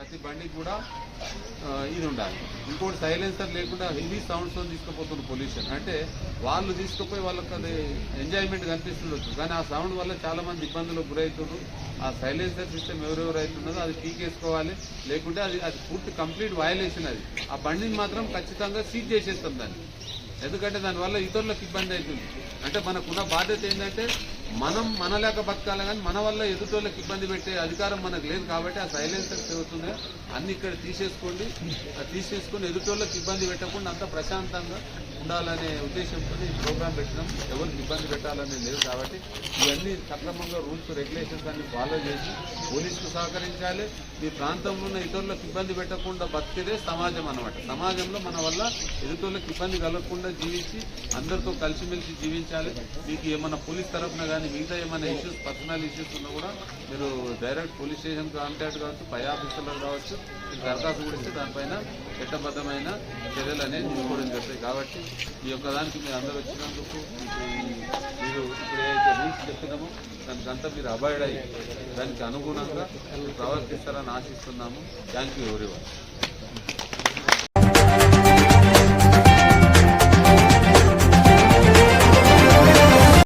ప్రతి బండికి కూడా ఇది ఉండాలి. ఇంకోటి సైలెన్సర్ లేకుండా హెవీ సౌండ్స్తో తీసుకుపోతున్న పొల్యూషన్ అంటే వాళ్ళు తీసుకుపోయి వాళ్ళకి అది ఎంజాయ్మెంట్ కనిపిస్తుండొచ్చు. కానీ ఆ సౌండ్ వల్ల చాలా మంది ఇబ్బందులకు గురవుతున్నారు ఆ సైలెన్సర్ సిస్టమ్ ఎవరెవరు అవుతున్నదో అది పీకేసుకోవాలి లేకుంటే అది అది పూర్తి కంప్లీట్ వయలేషన్ అది. ఆ బండిని మాత్రం ఖచ్చితంగా సీజ్ చేసేస్తాం దాన్ని. ఎందుకంటే దానివల్ల ఇతరులకు ఇబ్బంది అవుతుంది. అంటే మనకున్న బాధ్యత ఏంటంటే మనం మనలేక బతకాలి కానీ మన వల్ల ఎదుటోళ్ళకి ఇబ్బంది పెట్టే అధికారం మనకు లేదు కాబట్టి ఆ సైలెన్సర్స్ అవుతుంది అన్ని ఇక్కడ తీసేసుకోండి. తీసేసుకొని ఎదుటోళ్ళకి ఇబ్బంది పెట్టకుండా అంత ప్రశాంతంగా ఉండాలనే ఉద్దేశంతో ఈ ప్రోగ్రామ్ పెట్టినాం. ఎవరికి ఇబ్బంది పెట్టాలని లేదు కాబట్టి ఇవన్నీ సక్రమంగా రూల్స్ రెగ్యులేషన్స్ అన్ని ఫాలో చేసి పోలీసులు సహకరించాలి. మీ ప్రాంతంలో ఉన్న ఇతరులకు ఇబ్బంది పెట్టకుండా బతికేదే సమాజం అనమాట సమాజంలో మన వల్ల ఎదుటోళ్ళకి ఇబ్బంది కలగకుండా జీవించి అందరితో కలిసిమెలిసి జీవించాలి. మీకు ఏమైనా పోలీస్ తరఫున కానీ మిగతా ఏమైనా ఇష్యూస్ పర్సనల్ ఇష్యూస్ ఉన్నా కూడా మీరు డైరెక్ట్ పోలీస్ స్టేషన్ కాంటాక్ట్ కావచ్చు పై ఆఫీసర్లకు కావచ్చు దరఖాస్తు కూడా ఇస్తే దానిపైన చట్టబద్ధమైన చర్యలు అనేది తీసుకోవడం జరుగుతాయి. కాబట్టి ఈ యొక్క దానికి మీరు అందరూ వచ్చినందుకు మీరు ఇప్పుడు ఏదైతే రూల్స్ చెప్పినామో దానికంతా మీరు అవాయిడ్ అయ్యి దానికి అనుగుణంగా మీరు ప్రవర్తిస్తారని ఆశిస్తున్నాము. థ్యాంక్ యూ ఎవరి